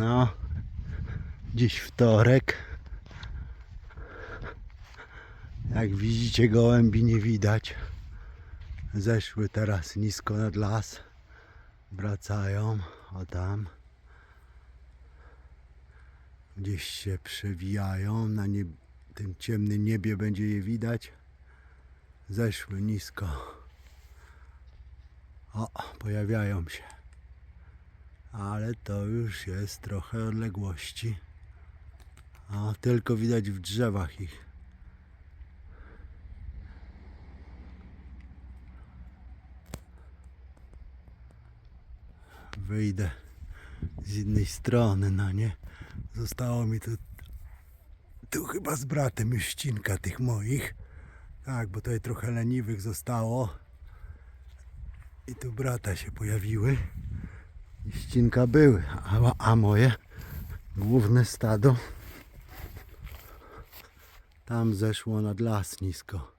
No, dziś wtorek. Jak widzicie, gołębi nie widać. Zeszły teraz nisko nad las. Wracają, o tam. Gdzieś się przewijają. Na nie, tym ciemnym niebie będzie je widać. Zeszły nisko. O, pojawiają się. Ale to już jest trochę odległości. O, tylko widać w drzewach ich. Wyjdę z innej strony, no nie? Zostało mi tu, tu chyba z bratem już ścinka tych moich. Tak, bo tutaj trochę leniwych zostało. I tu brata się pojawiły. Ścinka były, a, a moje główne stado tam zeszło nad las nisko.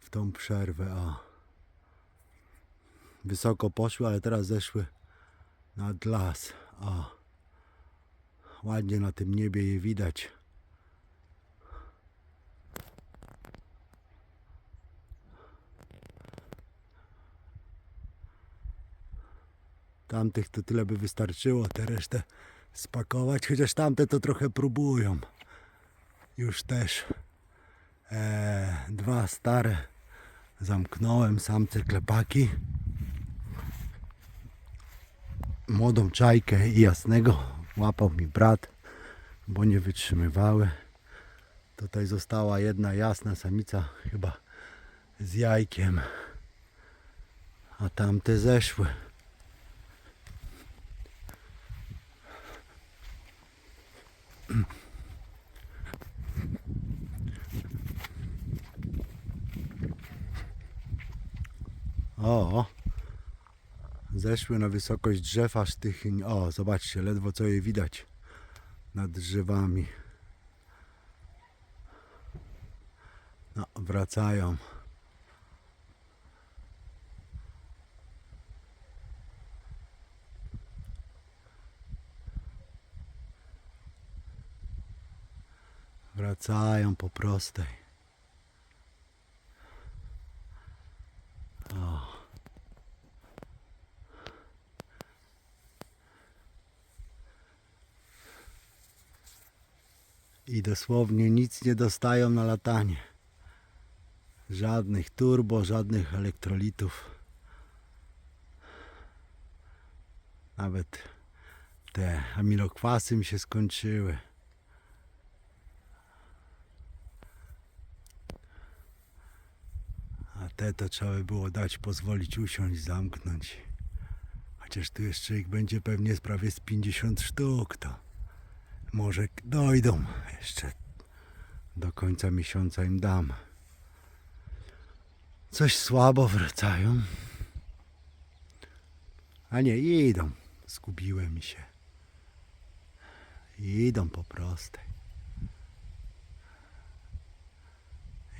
W tą przerwę, o. Wysoko poszły, ale teraz zeszły nad las. O. Ładnie na tym niebie je widać. Tamtych to tyle by wystarczyło, te resztę spakować, chociaż tamte to trochę próbują. Już też e, dwa stare zamknąłem, samce klepaki. Młodą czajkę i jasnego łapał mi brat, bo nie wytrzymywały. Tutaj została jedna jasna samica, chyba z jajkiem, a tamte zeszły. O, zeszły na wysokość drzew, aż tych. O, zobaczcie, ledwo co je widać nad drzewami. No, wracają. Wracają po prostej. Dosłownie nic nie dostają na latanie. Żadnych turbo, żadnych elektrolitów. Nawet te aminokwasy mi się skończyły. A te to trzeba by było dać, pozwolić usiąść, zamknąć. Chociaż tu jeszcze ich będzie pewnie prawie z 50 sztuk, to może dojdą jeszcze do końca miesiąca im dam. Coś słabo wracają. A nie, idą. Zgubiłem się. Idą po prostej.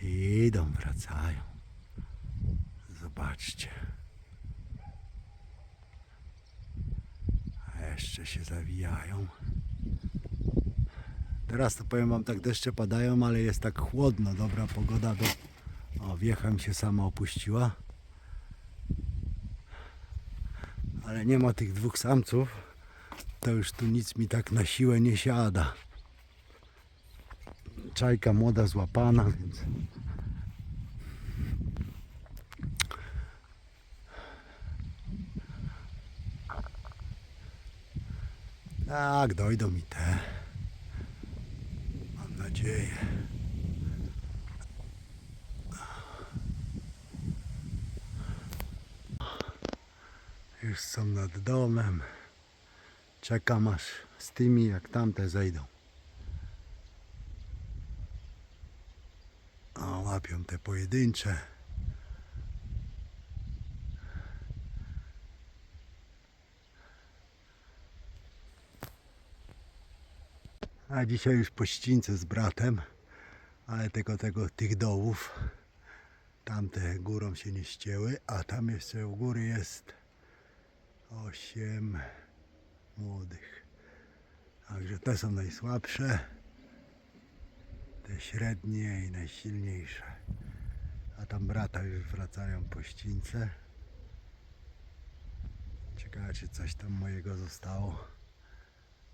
Idą, wracają. Zobaczcie. A jeszcze się zawijają. Teraz to powiem wam tak deszcze padają, ale jest tak chłodno, dobra pogoda do... O, wiecha mi się sama opuściła. Ale nie ma tych dwóch samców. To już tu nic mi tak na siłę nie siada. Czajka młoda złapana, więc... Tak, dojdą mi te. Nadzieję. Już są nad domem. Czekam aż z tymi jak tamte zejdą. O, łapią te pojedyncze. A dzisiaj już po ścińce z bratem, ale tego, tego, tych dołów, tamte górą się nie ścięły, a tam jeszcze u góry jest osiem młodych. Także te są najsłabsze. Te średnie i najsilniejsze. A tam brata już wracają po ścińce. Ciekawe czy coś tam mojego zostało.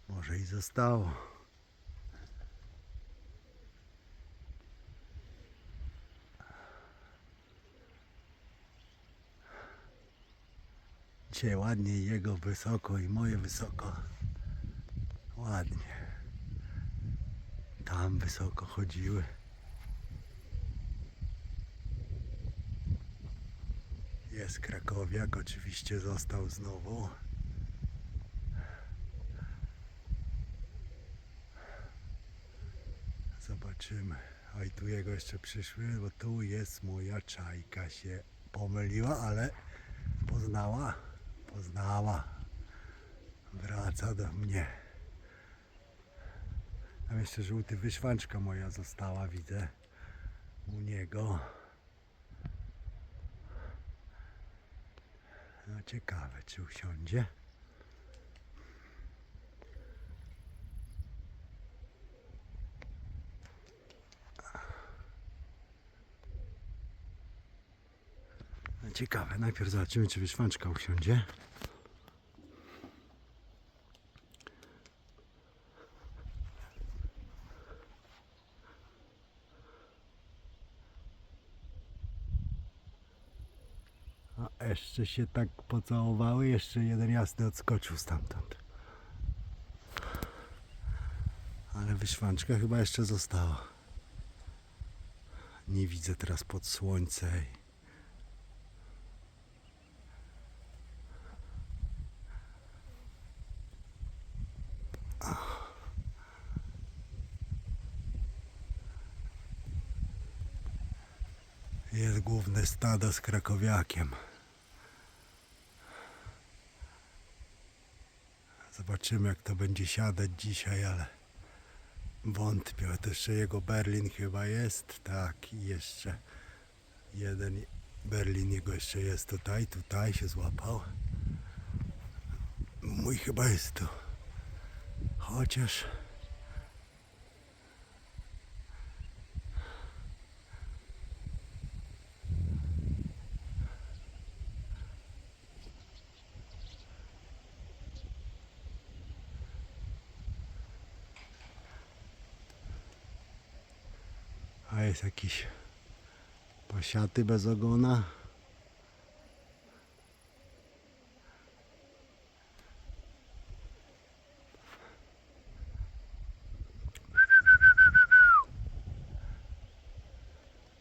Może i zostało. Ładnie jego wysoko i moje wysoko. Ładnie. Tam wysoko chodziły. Jest Krakowiak, oczywiście został znowu. Zobaczymy. Oj, tu jego jeszcze przyszły, bo tu jest moja czajka się pomyliła, ale poznała, poznała. Wraca do mnie. Tam jeszcze żółty wyszwanczka moja została, widzę u niego. No ciekawe, czy usiądzie. Ciekawe, najpierw zobaczymy, czy wyszwanczka usiądzie. A jeszcze się tak pocałowały, jeszcze jeden jasny odskoczył stamtąd. Ale wyszwanczka chyba jeszcze została. Nie widzę teraz pod słońce. Jest główne stado z krakowiakiem. Zobaczymy jak to będzie siadać dzisiaj, ale wątpię. To jeszcze jego Berlin chyba jest. Tak, i jeszcze jeden Berlin jego jeszcze jest tutaj. Tutaj się złapał. Mój chyba jest tu. Chociaż... A jest jakiś pasiaty bez ogona.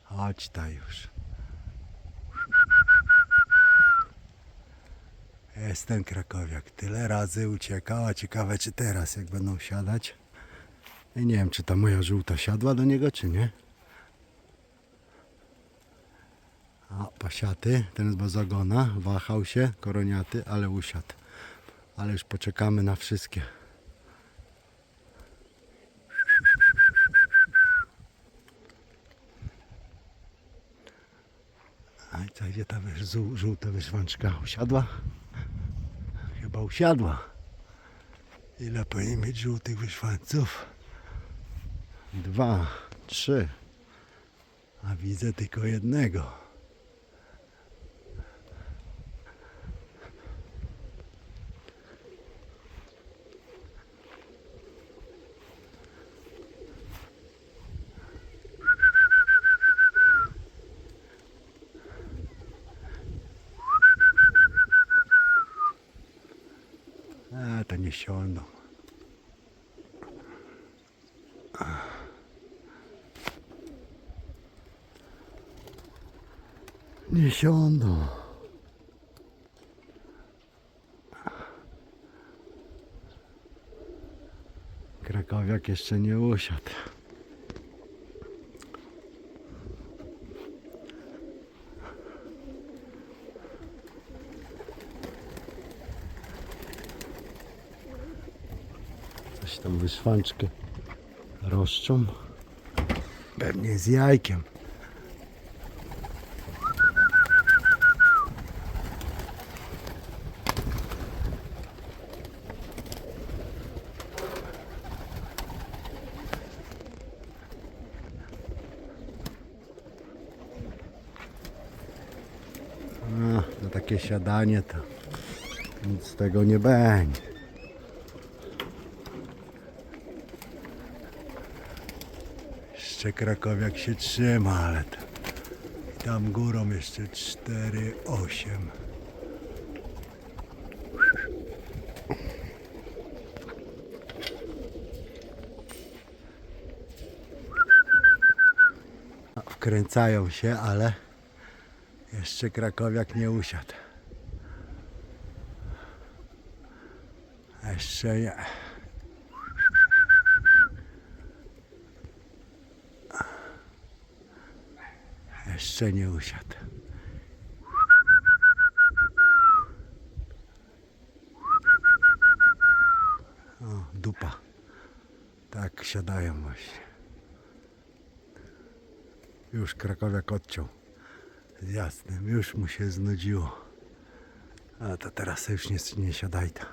Chodź ta już. Jest ten krakowiak. Tyle razy uciekała. Ciekawe czy teraz jak będą siadać. I nie wiem, czy ta moja żółta siadła do niego, czy nie. A pasiaty, ten bez ogona, wahał się, koroniaty, ale usiadł. Ale już poczekamy na wszystkie. A co, gdzie ta żółta wyszwanczka usiadła? Chyba usiadła. Ile powinien mieć żółtych wyszwanców? Dwa, trzy. A widzę tylko jednego. Siądą. Nie siądą. Krakowiak jeszcze nie usiadł. szwanczkę roszczą. Pewnie z jajkiem. A, to takie siadanie to nic z tego nie będzie. Jeszcze Krakowiak się trzyma, ale to... tam górą jeszcze 4, 8. Wkręcają się, ale jeszcze Krakowiak nie usiadł. Jeszcze nie. Jeszcze nie usiadł. O, dupa. Tak siadają właśnie. Już Krakowiak odciął. Jasnym, już mu się znudziło. A to teraz już nie, nie siadaj ta.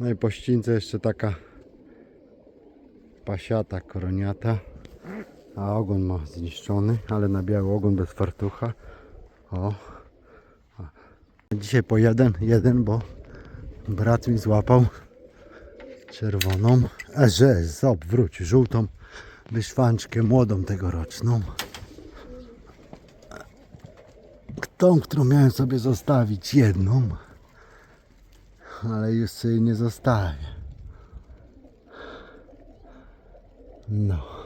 No i po ścince jeszcze taka pasiata, koroniata. A ogon ma zniszczony, ale na biały ogon bez fartucha. O. Dzisiaj po jeden, jeden, bo brat mi złapał czerwoną, a że zop, wróć, żółtą wyszwanczkę młodą tegoroczną. Tą, którą miałem sobie zostawić jedną, ale już sobie nie zostawię. No.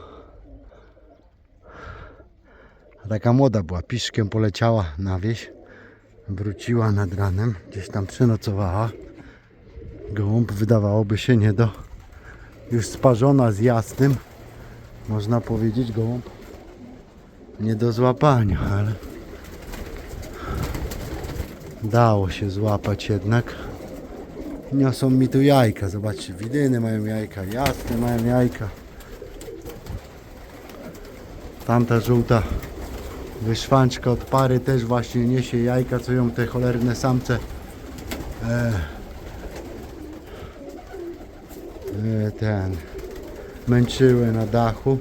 A taka młoda była, piszkiem poleciała na wieś, wróciła nad ranem, gdzieś tam przenocowała. Gołąb wydawałoby się nie do, już sparzona z jasnym, można powiedzieć gołąb nie do złapania, ale dało się złapać jednak. Niosą mi tu jajka, zobaczcie, widyny mają jajka, jasne mają jajka. Tamta żółta wyszwanczka od pary też właśnie niesie jajka, co ją te cholerne samce e, e, ten męczyły na dachu.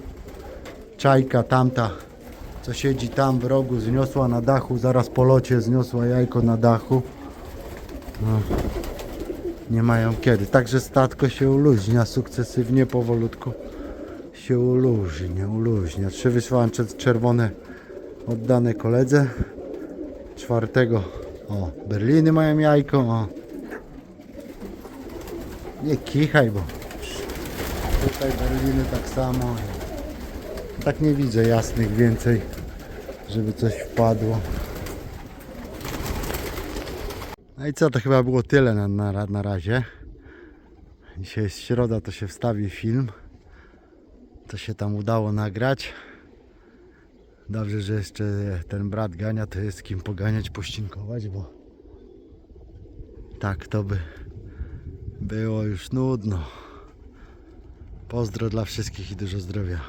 Czajka tamta, co siedzi tam w rogu, zniosła na dachu, zaraz po locie zniosła jajko na dachu. No, nie mają kiedy. Także statko się uluźnia sukcesywnie, powolutku się uluźnia, uluźnia. Trzy wyszłancze czerwone oddane koledze. Czwartego, o, Berliny mają jajko, o. Nie kichaj, bo tutaj Berliny tak samo. Tak nie widzę jasnych więcej, żeby coś wpadło. No i co, to chyba było tyle na, na, na razie. Dzisiaj jest środa, to się wstawi film. To się tam udało nagrać. Dobrze, że jeszcze ten brat gania, to jest kim poganiać, pościnkować, bo tak to by było już nudno. Pozdro dla wszystkich i dużo zdrowia.